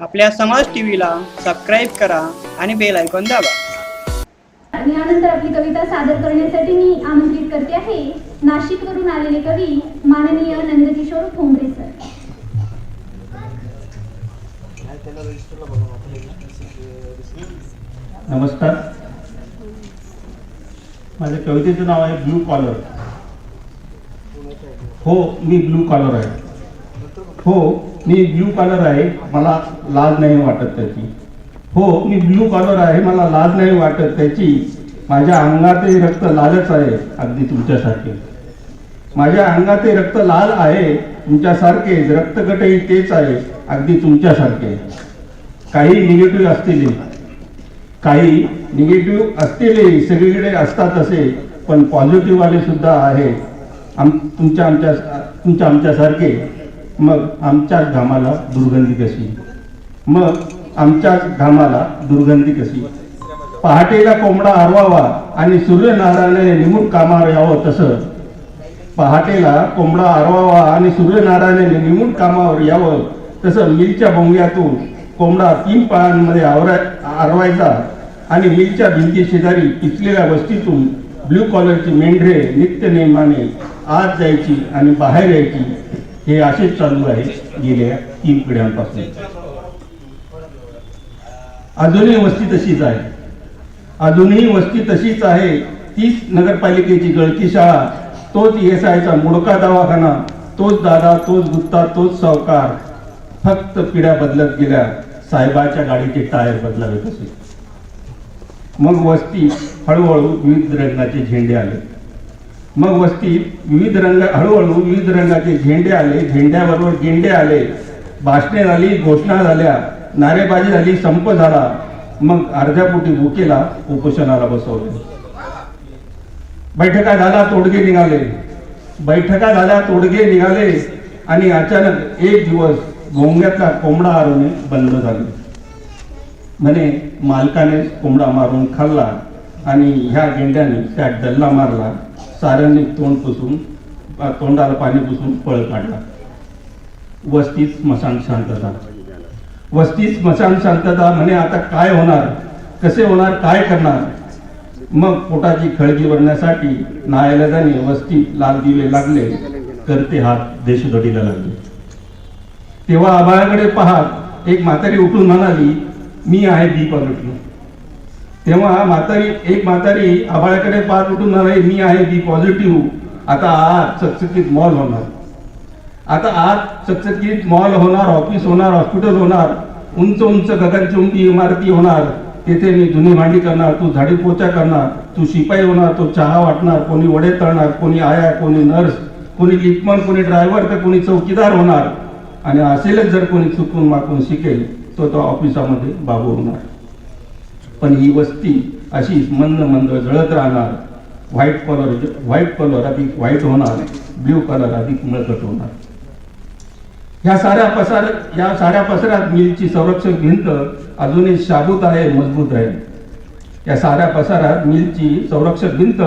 आपल्या समाज टीव्हीला सबस्क्राईब करा आणि बेल आयकॉन दाबा. आणि यानंतर आपली कविता सादर करण्यासाठी मी आमंत्रित करते आहे नाशिकवरून आलेले कवी माननीय नंदकिशोर ठोंबरे सर. नमस्कार. माझ्या कवितेचं नाव आहे ब्लू कॉलर. हो मी ब्लू कॉलर आहे. हो मी ब्लू कॉलर आहे मला लाज नाही वाटत त्याची. हो मी ब्लू कॉलर आहे मला लाज नाही वाटत त्याची. माझ्या अंगातही रक्त लालच आहे अगदी तुमच्यासारखे. माझ्या अंगातही रक्त लाल आहे तुमच्यासारखेच रक्तगटही तेच आहे अगदी तुमच्यासारखे. काही निगेटिव्ह असतील. काही निगेटिव्ह असतीलही सगळीकडे असतात असे पण पॉझिटिव्ह वाले सुद्धा आहे. आम तुमच्या आमच्या तुमच्या आमच्यासारखे. मग आमच्याच घामाला दुर्गंधी कशी? मग आमच्याच घामाला दुर्गंधी कशी? पहाटेला कोंबडा हरवावा आणि सूर्यनारायणाने निमूट कामावर यावं तसं. पहाटेला कोंबडा हरवावा आणि सूर्यनारायणाने निमूट कामावर यावं तसं मिलच्या बोंग्यातून कोंबडा तीन पाळांमध्ये आवराय आरवायचा आणि मिलच्या भिंती शेजारी पिचलेल्या वस्तीतून ब्ल्यू कॉलरची मेंढरे नित्य नेमाने आत जायची आणि बाहेर यायची. हे असेच चालू आहे गेल्या तीन पिढ्यांपासून. अजूनही वस्ती तशीच आहे. अजूनही वस्ती तशीच आहे. तीच नगरपालिकेची गळती शाळा तोच एस आयचा मुडका दवाखाना तोच दादा तोच गुत्ता तोच सावकार. फक्त पिढ्या बदलत गेल्या साहेबाच्या गाडीचे टायर बदलावे कसे? मग वस्ती हळूहळू विविध रंगाचे झेंडे आले. मग वस्तीत विविध रंग हळूहळू विविध रंगाचे झेंडे आले झेंड्याबरोबर गेंडे आले भाषणे झाली घोषणा झाल्या नारेबाजी झाली संप झाला. मग अर्ध्या पोटी बुकेला उपोषणाला बसवले. बैठका झाला तोडगे निघाले. बैठका झाल्या तोडगे निघाले आणि अचानक एक दिवस भोंग्यातला कोंबडा हरवणे बंद झाले. म्हणे मालकाने कोंबडा मारून खाल्ला आणि ह्या गेंड्याने त्या डल्ला मारला. साऱ्यांनी तोंड पुसून तोंडाला पाणी पुसून पळ काढला. वस्तीत स्मशान शांतता. वस्तीत स्मशान शांतता म्हणे आता काय होणार? कसे होणार? काय करणार? मग पोटाची खळगी भरण्यासाठी जाणे वस्तीत लाल दिवे लागले करते हात देशदोडीला लागले. तेव्हा आबाळाकडे पाहत एक म्हातारी उठून म्हणाली मी आहे बी पॉझिटिव्ह. तेव्हा म्हातारी एक म्हातारी आभाळाकडे पार उठून म्हणाली मी आहे बी पॉझिटिव्ह आता आज चकचकीत मॉल होणार. आता आज चकचकीत मॉल होणार ऑफिस होणार हॉस्पिटल होणार उंच उंच गगनचुंबी इमारती होणार. तेथे मी जुनी भांडी करणार तू झाडी पोचा करणार तू शिपाई होणार तो चहा वाटणार कोणी वडे तळणार कोणी आया कोणी नर्स कोणी लिपमन कोणी ड्रायव्हर तर कोणी चौकीदार होणार. आणि असेलच जर कोणी चुकून माकून शिकेल तो तो ऑफिसामध्ये बाबू होणार. पण ही वस्ती अशीच मंद मंद जळत राहणार. व्हाईट कलर व्हाईट कलर अधिक व्हाईट होणार ब्ल्यू कलर अधिक मळकट होणार. ह्या साऱ्या पसार या साऱ्या पसऱ्यात मिलची संरक्षक भिंत अजूनही शाबूत आहे मजबूत आहे. या साऱ्या पसारात मिलची संरक्षक भिंत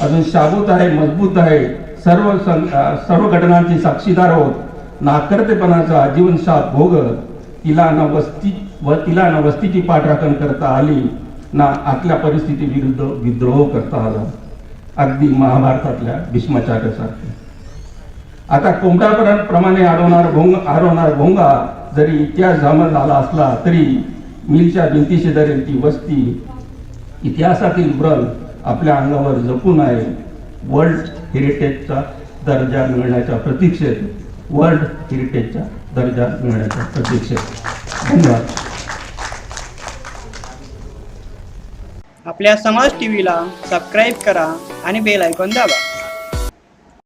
अजून शाबूत आहे मजबूत आहे. सर्व सं- सर्व घटनांची साक्षीदार होत नाकर्तेपणाचा जीवनशाप भोग तिला न वस्ती व तिला ना वस्तीची पाठराखण करता आली ना आतल्या परिस्थिती विरुद्ध विद्रोह करता आला. अगदी महाभारतातल्या भीष्माचार्यासारखे. आता कोंबड्याप्रमाणे आडवणार भोंग आडवणार भोंगा जरी इतिहास जामल झाला असला तरी मिलच्या भिंती शेजारील ती वस्ती. इतिहासातील ब्रल आपल्या अंगावर जपून आहे. वर्ल्ड हेरिटेजचा दर्जा मिळण्याच्या प्रतीक्षेत. वर्ल्ड हेरिटेजचा दर्जा मिळण्याच्या प्रतीक्षेत. धन्यवाद. आपल्या समाज टीव्हीला सबस्क्राईब करा आणि बेल आयकॉन दाबा.